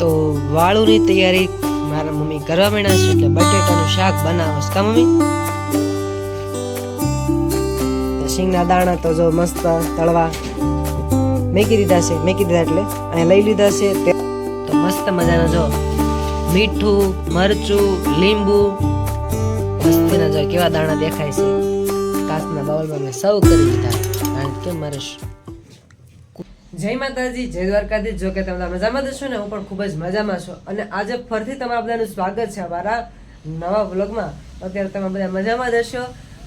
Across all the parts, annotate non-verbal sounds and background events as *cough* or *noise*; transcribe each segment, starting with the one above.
તો વાળુની તૈયારી મારા મમ્મી કરવા માંડ્યા છે એટલે બટેટાનું શાક બનાવો કા મમ્મી? તો દાણા તો જો મસ્ત તળવા મેકી દીધા છે, મેકી દીધા એટલે અહીંયા લઈ લીધા છે. તે તો મસ્ત મજાના જો મીઠું, મરચું, લીંબુ, મસ્તીના જો કેવા દાણા દેખાય છે. કાચના બાઉલમાં મેં સૌ કરી દીધા. કારણ કે મારે જય માતાજી, જય દ્વારકાધીશ. જો કે તમે મજામાં છો ને, હું પણ ખૂબ જ મજામાં છું. અને આજે ફરીથી તમારા બધાનું સ્વાગત છે અમારા નવા વ્લોગમાં. અત્યારે તમે બધા મજામાં જ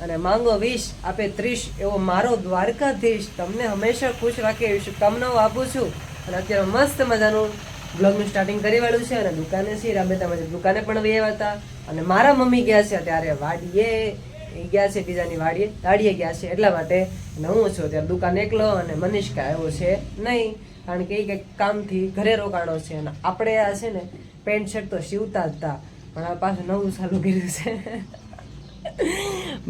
અને માંગો વીસ, આપે ત્રીસ, એવો મારો દ્વારકાધીશ. તમને હંમેશા ખુશ રાખે એવી શુભકામનાઓ આપું છું. અને અત્યારે મસ્ત મજાનું બ્લોગનું સ્ટાર્ટિંગ કરી વાળું છે. અને દુકાને છે રાબેતામાં દુકાને પણ વહી હતા. અને મારા મમ્મી ગયા છે. ત્યારે વાડીએ એ ગયા છે બીજાની વાડીએ. દાડીએ ગયા છે. એટલા માટે અને હું છું ત્યારે દુકાન એકલો અને મનીષકા આવ્યો છે નહીં. કારણ કે એ કંઈક કામથી ઘરે રોકાણો છે અને આપણે આ છે ને પેન્ટ શર્ટ તો સીવતા જ હતા પણ આ પાછું નવું ચાલુ કર્યું છે.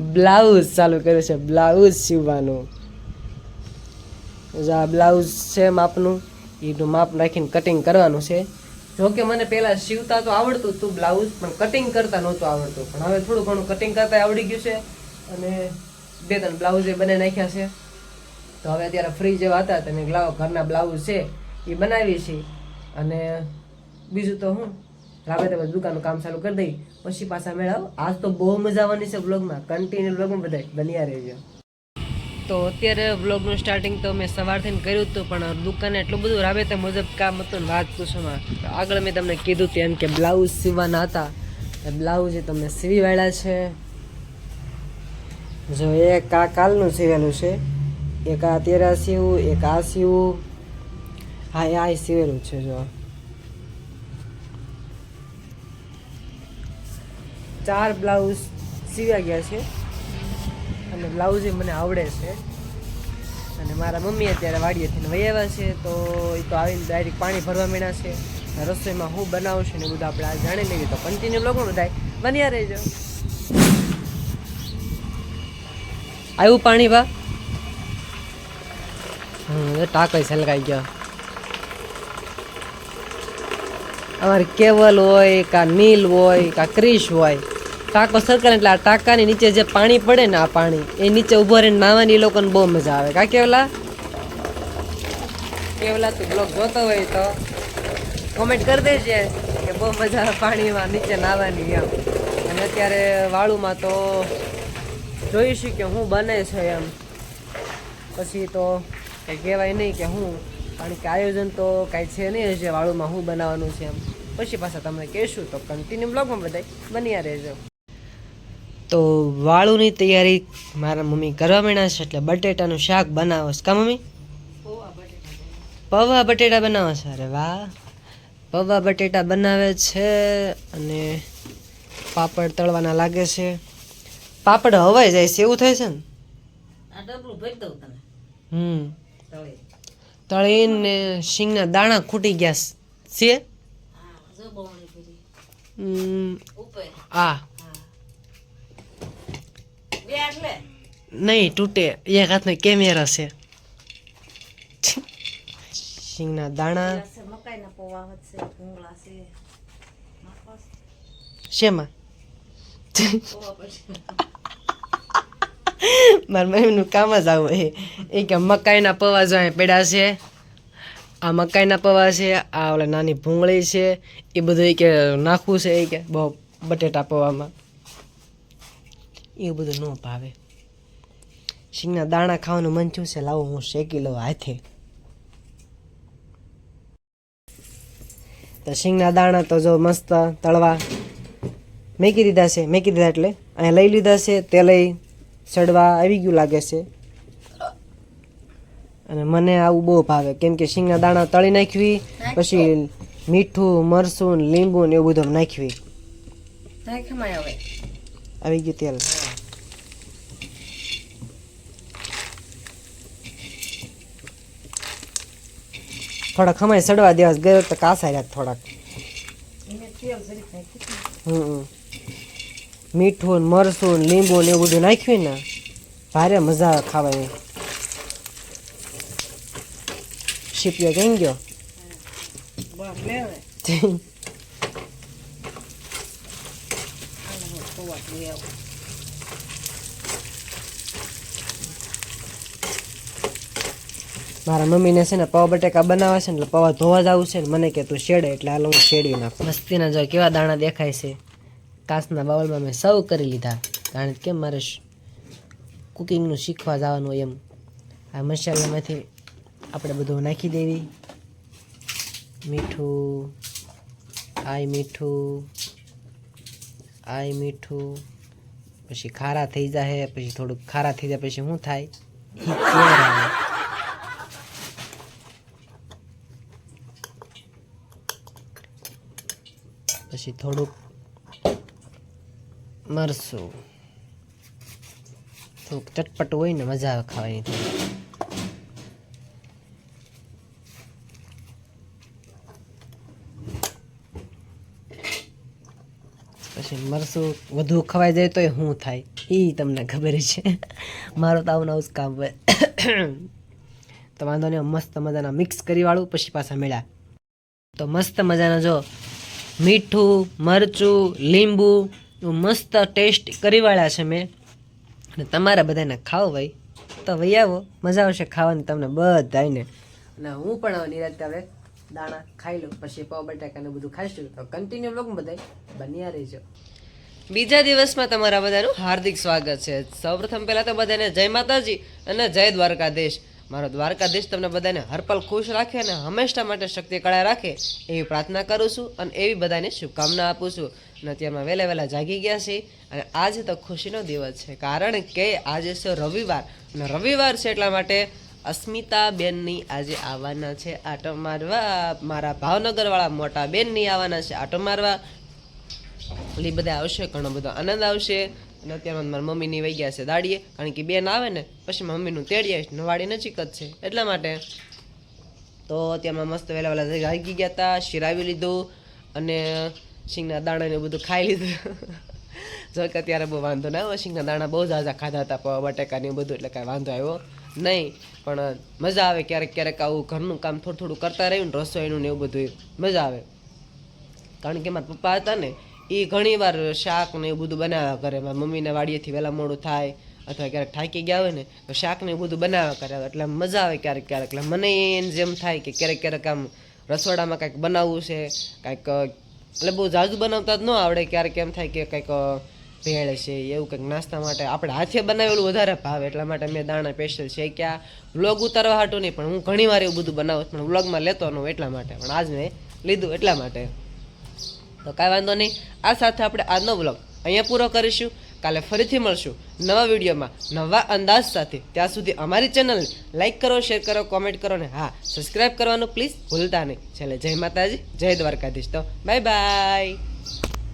બ્લાઉઝ ચાલુ કર્યું છે. બ્લાઉઝ સીવવાનું. આ બ્લાઉઝ છે માપનું. એનું માપ નાખીને કટિંગ કરવાનું છે. જો કે મને પહેલાં સીવતા તો આવડતું હતું બ્લાઉઝ, પણ કટિંગ કરતા નહોતું આવડતું. પણ હવે થોડું ઘણું કટિંગ કરતા આવડી ગયું છે અને બે ત્રણ બ્લાઉઝ એ બને નાખ્યા છે. તો હવે અત્યારે ફ્રી જેવા હતા તમે લાવો, ઘરના બ્લાઉઝ છે, એ બનાવી છે. અને બીજું તો હું રાબે તમે દુકાનનું કામ ચાલુ કરી દઈ. પછી પાછા મેળવ. આજ તો બહુ મજા આવવાની છે બ્લોગમાં કન્ટિન્યુ બ્લોગમાં બધા બન્યા રહેજો. તો અત્યારે વ્લોગનું સ્ટાર્ટિંગ તો મેં સવારથી કર્યું હતું, પણ દુકાને એટલું બધું રાબેતા મુજબ કામ હતું ને વાત પૂછોમાં આગળ મેં તમને કીધું હતું એમ કે બ્લાઉઝ સીવવાના હતા. એ બ્લાઉઝ એ તમને સીવી વાળ્યા છે. જો એક આ કાલનું સીવેલું છે, એક આ તેરા સીવું, એક આ સીવું. હા, એ આ સીવેલું છે, જો. ચાર બ્લાઉઝ સીવ્યા ગયા છે. અને બ્લાઉઝ મને આવડે છે. અને મારા મમ્મી અત્યારે વાડીએથી વહી આવ્યા છે, તો એ તો આવીને ડાયરેક્ટ પાણી ભરવા માંડ્યા છે. રસોઈમાં હું બનાવું છું ને બધું આપણે આ જાણી લઈએ. તો કન્ટિન્યુ લોકો બધા બન્યા રહેજો. આવ્યું પાણી બા હમ ટાંકાઈ છલકાઈ ગયો. અમારે કેવલ હોય, કા નીલ હોય, કા ક્રિશ હોય. ટાંકો સરકાર એટલે આ ટાંકાની નીચે જે પાણી પડે ને આ પાણી, એ નીચે ઊભો રહીને નાવાની એ લોકોને બહુ મજા આવે. કા કેવલા? કેવલા તું બ્લોગ જોતો હોય તો કોમેન્ટ કરી દેજે કે બહુ મજા આવે પાણીમાં નીચે નાવાની એમ. અને અત્યારે વાળુમાં તો જોઈશું કે હું બને છે એમ. પછી તો કંઈ કહેવાય નહીં કે હું, કારણ કે આયોજન તો કાંઈ છે નહીં હશે વાળુમાં હું બનાવવાનું છે એમ. પછી પાછા તમને કહેશું તો કન્ટિન્યુ બ્લોગમાં બધાય બન્યા રહેજો. તો વાળુની તૈયારી મારા મમ્મી કરવા માંડ્યા છે એટલે બટેટાનું શાક બનાવો છે કા મમ્મી? પૌવા બટેટા બનાવો છે? અરે વાહ. પૌવા બટેટા બનાવે છે અને પાપડ તળવાના લાગે છે. પાપડ હવાઈ જાય છે એવું થાય છે ને? હમ. તળીને. શીંગના દાણા ખૂટી ગયા છે. આ. નહીં તૂટે. એક હાથનો કેમેરા છે. સિંગના દાણા. શેમાં? મારા મમ્મીનું કામ જ આવું એ એ કે મકાઈના પૌવા જો પેડા છે. આ મકાઈના પૌવા છે આ ઓલા નાની ભૂંગળી છે. એ બધું એ કે નાખવું છે એ કે બહુ બટેટા પૌવામાં. એવું બધું ન ભાવે. સિંગના દાણા ખાવાનું મન થયું છે લાવો હું શેકી લઉં હાથે. તો સિંગના દાણા તો જો મસ્ત તળવા મેકી દીધા છે મેકી દીધા એટલે અહીંયા લઈ લીધા છે તે લઈ ચડવા આવી ગયું લાગે છે. અને મને આવું બહુ ભાવે કેમ કે શીંગના દાણા તળી નાખવી પછી મીઠું મરસું લીંબુ ને એવું બધું નાખવી. આવી ગયું તેલ. થોડાક ખમાઈ સડવા દેવા ગયો તો કાસા રહ્યા થોડાક. હમ. મીઠું મરસું લીંબુ ને એવું બધું નાખ્યું ને ભારે મજા આવે ખાવાની. શીપ્યો કઈ ગયો? લે *laughs* હવે હાલો હું પૌવા લઈ આવું મારા મમ્મીને છે ને પૌવા બટેકા બનાવે છે ને એટલે પવા ધોવા જવું છે ને મને કે તું શેડે એટલે હાલ હું શેડી નાખું. મસ્તીના જો કેવા દાણા દેખાય છે. કાચના બાવળમાં મેં સર્વ કરી લીધા. કારણ કે મારે કુકિંગનું શીખવા જવાનું એમ. આ મસાલામાંથી આપણે બધું નાખી દેવી. મીઠું આય મીઠું આય મીઠું, પછી ખારા થઈ જાય પછી થોડુંક ખારા થઈ જાય, પછી શું થાય ઈ કેર આવે પછી થોડુંક મરસું. થોડુંક ચટપટું હોય ને મજા આવે ખાવાની પછી મરસું વધુ ખવાઈ જાય તો શું થાય. એ તમને ખબર છે. મારો તો આવું આવું જ કામ હોય. તો વાંધો નહીં, મસ્ત મજાના મિક્સ કરી વાળું, પછી પાછા મળ્યા. તો મસ્ત મજાના જો મીઠું મરચું લીંબુ મસ્ત ટેસ્ટ કરી વાળ્યા છે મેં. અને તમારા બધાને ખાવ ભાઈ. તો ભાઈ આવો મજા આવશે ખાવાની તમને બધાને અને હું પણ હવે નિરાતે હવે દાણા ખાઈ લઉં પછી પાવ બટાકાને બધું ખાઈશું. તો કન્ટિન્યુ લોકો બધા બન્યા રહેજો. બીજા દિવસમાં તમારા બધાનું હાર્દિક સ્વાગત છે. સૌપ્રથમ પહેલાં તો બધાને જય માતાજી અને જય દ્વારકાધીશ. મારો દ્વારકાધીશ તમને બધાને હરપલ ખુશ રાખે અને હંમેશા માટે શક્તિ કળા રાખે એવી પ્રાર્થના કરું છું અને એવી બધાને શુભકામના આપું છું. અને અત્યારમાં વહેલા વહેલા જાગી ગયા છે અને આજે તો ખુશીનો દિવસ છે. કારણ કે આજે છે રવિવાર અને રવિવાર છે એટલા માટે અસ્મિતા બેનની આજે આવવાના છે આટો મારવા. મારા ભાવનગરવાળા મોટા બેનની આવવાના છે આટો મારવા. એટલે બધા આવશે, ઘણો બધો આનંદ આવશે. અને અત્યારમાં મારા મમ્મીની વહી ગયા છે દાડીએ. કારણ કે બેન આવે ને, પછી મમ્મીનું તેડી આવીશ નવાડી નજીક જ છે. એટલા માટે તો અત્યારમાં મસ્ત વહેલા વહેલા જાગી ગયા હતા શિરાવી લીધું અને શીંગના દાણાને બધું ખાઈ લીધું. *laughs* જો કે અત્યારે બહુ વાંધો ના આવ્યો, શીંગના દાણા બહુ ઝાઝા ખાધા હતા બટેકાને બધું, એટલે કાંઈ વાંધો આવ્યો નહીં. પણ મજા આવે ક્યારેક ક્યારેક આવું ઘરનું કામ થોડું થોડું કરતા રહ્યું ને રસોઈનું ને એવું બધું મજા આવે. કારણ કે મારા પપ્પા હતા ને એ ઘણી વાર શાક ને એવું બધું બનાવ્યા કરે. મારા મમ્મીને વાડીએથી વહેલા મોડું થાય અથવા ક્યારેક થાકી ગયા હોય ને, તો શાક ને બધું બનાવ્યા કરે. એટલે મજા આવે ક્યારેક ક્યારેક. એટલે મને એને જેમ થાય કે ક્યારેક ક્યારેક આમ રસોડામાં કાંઈક બનાવવું છે, કાંઈક, એટલે બહુ ઝાઝું બનાવતા જ ન આવડે. ક્યારેક એમ થાય કે કંઈક ભેળ છે, એવું કંઈક નાસ્તા માટે. આપણે હાથે બનાવેલું વધારે ભાવે. એટલા માટે મેં દાણા સ્પેશિયલ ક્યાં. વ્લોગ ઉતારવા હાટું નહીં, પણ હું ઘણી વાર એવું બધું બનાવું પણ વ્લોગમાં લેતો ન એટલા માટે. પણ આજ મેં લીધું એટલા માટે. તો કાંઈ વાંધો નહીં. આ સાથે આપણે આજનો વ્લોગ અહીંયા પૂરો કરીશું. કાલે ફરીથી મળશું નવા વિડીયોમાં નવા અંદાજ સાથે. ત્યાં સુધી અમારી ચેનલને લાઈક કરો શેર કરો કોમેન્ટ કરો ને હા સબસ્ક્રાઈબ કરવાનું પ્લીઝ ભૂલતા નહીં. છેલ્લે જય માતાજી, જય દ્વારકાધીશ. તો બાય બાય